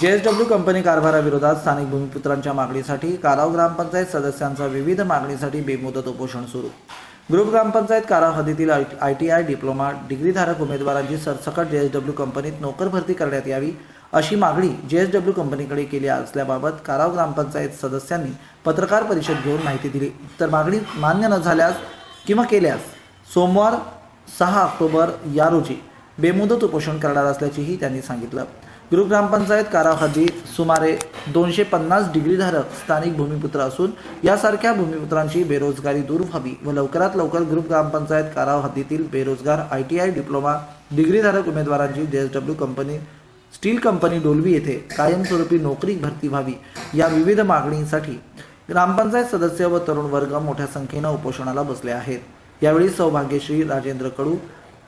JSW company कारभाराविरोधात स्थानिक भूमिपुत्रांच्या मागणीसाठी काराव ग्रामपंचायत सदस्यांचा विविध मागणीसाठी बेमुदत उपोषण सुरू. ग्रुप ग्रामपंचायत काराव हद्दीतील आय टी आय डिप्लोमा डिग्रीधारक उमेदवारांची सरसकट जेएसडब्ल्यू कंपनीत नोकर भरती करण्यात यावी अशी मागणी जेएसडब्ल्यू कंपनीकडे केली असल्याबाबत काराव ग्रामपंचायत सदस्यांनी पत्रकार परिषद घेऊन माहिती दिली. तर मागणी मान्य न झाल्यास किंवा केल्यास सोमवार सहा ऑक्टोबर या रोजी बेमुदत उपोषण करणार असल्याचेही त्यांनी सांगितलं. गुरुग्रामपंचायत ग्रामपंचायत सुमारे दोनशे पन्नास डिग्रीधारक स्थानिक भूमिपुत्र असून यासारख्या भूमिपुत्रांची बेरोजगारी दूर व्हावी व लवकरात लवकर ग्रुप ग्रामपंचायत काराव हद्दीतील बेरोजगार आय टी आय डिप्लोमा डिग्रीधारक उमेदवारांची JSW company steel company Dolvi येथे कायमस्वरूपी नोकरी भरती व्हावी या विविध मागणींसाठी ग्रामपंचायत सदस्य व तरुण वर्ग मोठ्या संख्येनं उपोषणाला बसले आहेत. यावेळी सौभाग्यश्री राजेंद्र कडू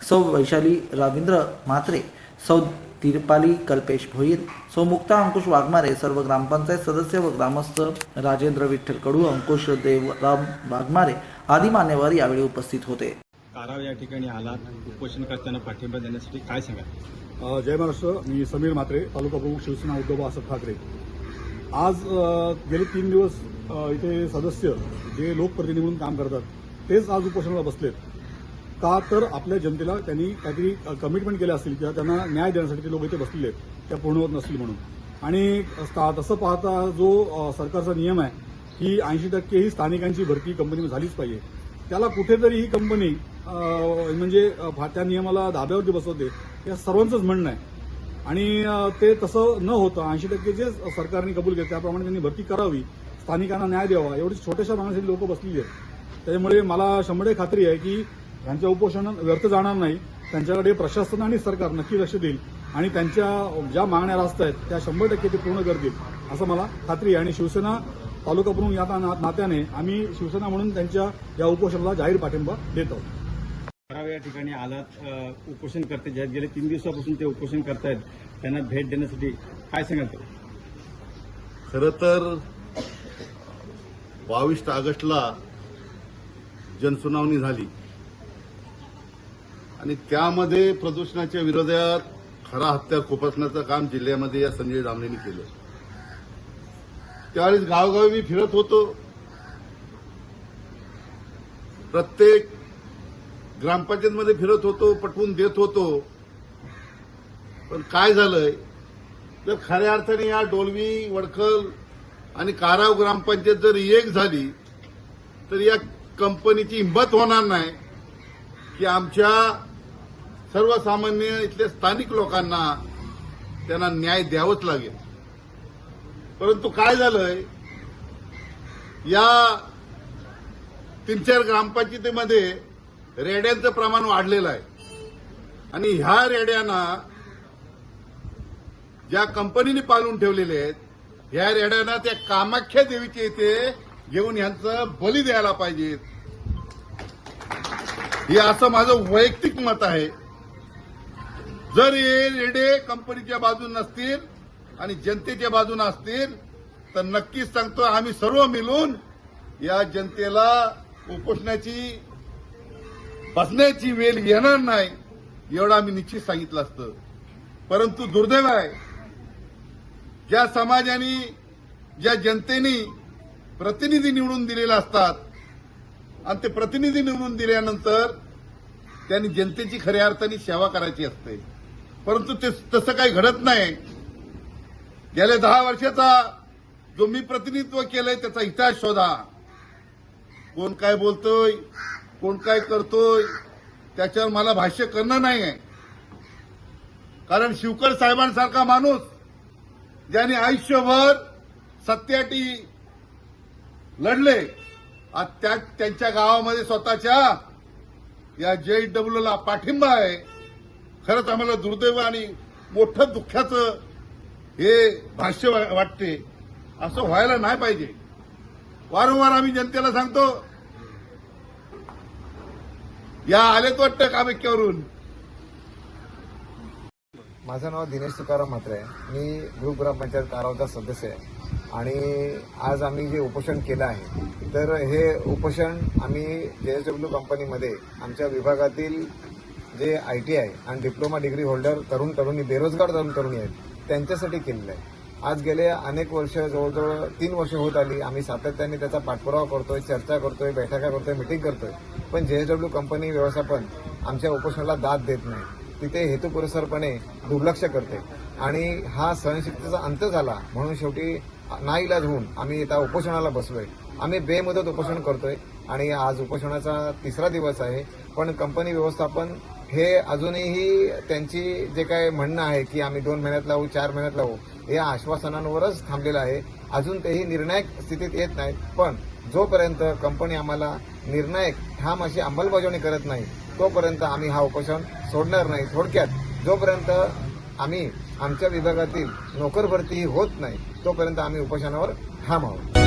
सौ वैशाली रवींद्र म्हात्रे सौ तिरपाली कल्पेश भोईर. सौ मुक्ता अंकुश वाघमारे. सर्व ग्रामपंचायत सदस्य व ग्रामस्थ राजेंद्र विठ्ठल कडू अंकुश देवराम वाघमारे आदी मान्यवर यावेळी उपस्थित होते. काराव या ठिकाणी आलात. उपोषणकर्त्यांना पाठिंबा देण्यासाठी काय सांगाल? अ, जय महाराष्ट्र. मी समीर म्हात्रे तालुका प्रमुख शिवसेना उद्धव बाळासाहेब ठाकरे. आज गेले तीन दिवस इथे सदस्य जे लोकप्रतिनिधी म्हणून काम करतात तेच आज उपोषणाला बसलेत. का तर आपल्या जनतेला त्यांनी काहीतरी कमिटमेंट केले असतील किंवा त्यांना न्याय देण्यासाठी ते लोक इथे बसलेले आहेत त्या पूर्ण होत नसतील म्हणून. आणि तसं पाहता जो सरकारचा नियम आहे की ऐंशी टक्के ही स्थानिकांची भरती कंपनीमध्ये झालीच पाहिजे. त्याला कुठेतरी ही कंपनी म्हणजे त्या नियमाला धाब्यावरती बसवते या सर्वांचंच म्हणणं आहे. आणि ते तसं न होतं ऐंशी टक्के जे सरकारने कबूल केलं त्याप्रमाणे त्यांनी भरती करावी स्थानिकांना न्याय द्यावा एवढी छोट्याशा प्रमाणासाठी लोक बसलेली आहेत. त्याच्यामुळे मला शंभर खात्री आहे की यांचं उपोषण व्यर्थ जाणार नाही. त्यांच्याकडे प्रशासन आणि सरकार नक्की लक्ष देईल आणि त्यांच्या ज्या मागण्या रास्त आहेत त्या शंभर टक्के ते पूर्ण करतील असं मला खात्री आहे. आणि शिवसेना तालुका प्रमुख या ना- नात्याने आम्ही शिवसेना म्हणून त्यांच्या या उपोषणाला जाहीर पाठिंबा देत आहोत. या ठिकाणी आलात अ, उपोषणकर्ते जे आहेत गेले तीन दिवसापासून ते उपोषण करतायत. त्यांना भेट देण्यासाठी काय सांगाल? खरं तर बावीस ऑगस्टला जनसुनावणी झाली. आणि त्यामध्ये प्रदूषणाच्या विरोधात खरा हत्या खोपासण्याचं काम जिल्ह्यामध्ये या संजय दामलेंनी केलं. त्यावेळेस गावगावी मी फिरत होतो. प्रत्येक ग्रामपंचायतमध्ये फिरत होतो पटवून देत होतो. पण काय झालंय? तर खऱ्या अर्थाने या डोलवी वडखल आणि काराव ग्रामपंचायत जर एक झाली तर या कंपनीची हिंमत होणार नाही की आमच्या सर्वसामान्य इथल्या स्थानिक लोकांना त्यांना न्याय द्यावंच लागेल. परंतु काय झालंय? या तीन चार ग्रामपंचायतीमध्ये रेड्यांचं प्रमाण वाढलेलं आहे. आणि ह्या रेड्यांना ज्या कंपनीने पालून ठेवलेले आहेत ह्या रेड्यांना त्या कामाख्या देवीचे इथे घेऊन यांचं बली द्यायला पाहिजे हे असं माझं वैयक्तिक मत आहे. जर हे रेडे कंपनीच्या बाजून नसतील आणि जनतेच्या बाजून असतील तर नक्कीच सांगतो आम्ही सर्व मिळून या जनतेला उपोषणाची बसण्याची वेळ येणार नाही एवढं आम्ही निश्चित सांगितलं असतं. परंतु दुर्दैव आहे ज्या समाजाने ज्या जनतेने प्रतिनिधी निवडून दिलेले असतात आणि ते प्रतिनिधी निवडून दिल्यानंतर त्यांनी जनतेची खऱ्या अर्थाने सेवा करायची असते. परंतु ते तसं काही घडत नाही. गेल्या दहा वर्षाचा जो मी प्रतिनिधित्व केलंय त्याचा इतिहास शोधा. कोण काय बोलतोय कोण काय करतोय त्याच्यावर मला भाष्य करणं नाही आहे कारण शिवकर साहेबांसारखा माणूस ज्यांनी आयुष्यभर सत्याटी लढले त्या त्यांच्या गावामध्ये स्वतःच्या या जेडब्ल्यूला पाठिंबा आहे. खरंच आम्हाला दुर्दैव आणि मोठं दुःखाचं हे भाष्य वा- वाटते. असं व्हायला नाही पाहिजे. वारंवार आम्ही जनतेला सांगतो या आलेत वाटतं कामेक्यावरून. माझं नाव दिनेश तुकाराम म्हात्रे आहे. मी ग्रुप ग्रामपंचायत कारावचा सदस्य आहे. आणि आज आम्ही जे उपोषण केलं आहे तर हे उपोषण आम्ही जे एस डब्ल्यू कंपनीमध्ये आमच्या विभागातील जे आय टी आय आणि डिप्लोमा डिग्री होल्डर तरुण तरुणी बेरोजगार तरुण तरुणी आहेत त्यांच्यासाठी केलेलं आहे. आज गेले अनेक वर्ष जवळजवळ तीन वर्ष होत आली. आम्ही सातत्याने त्याचा पाठपुरावा करतोय चर्चा करतोय बैठका करतोय मिटिंग करतोय. पण जेएसडब्ल्यू कंपनी व्यवस्थापन आमच्या उपोषणाला दाद देत नाही तिथे हेतुपुरस्सरपणे दुर्लक्ष करते. आणि हा सहनशक्तीचा अंत झाला. म्हणून शेवटी नाईलाज होऊन आम्ही इथं उपोषणाला बसलोय. आम्ही बेमुदत उपोषण करतोय. आणि आज उपोषणाचा तिसरा दिवस आहे. पण कंपनी व्यवस्थापन हे अजूनही त्यांची जे काय म्हणणं आहे की आम्ही दोन महिन्यात लावू चार महिन्यात लावू या आश्वासनांवरच थांबलेलं आहे. अजून तेही निर्णायक स्थितीत येत नाहीत. पण जोपर्यंत कंपनी आम्हाला निर्णायक ठाम अशी अंमलबजावणी करत नाही तोपर्यंत आम्ही हा उपोषण सोडणार नाही. थोडक्यात जोपर्यंत आम्ही आमच्या विभागातील नोकरभरतीही होत नाही तोपर्यंत आम्ही उपोषणावर ठाम आहोत.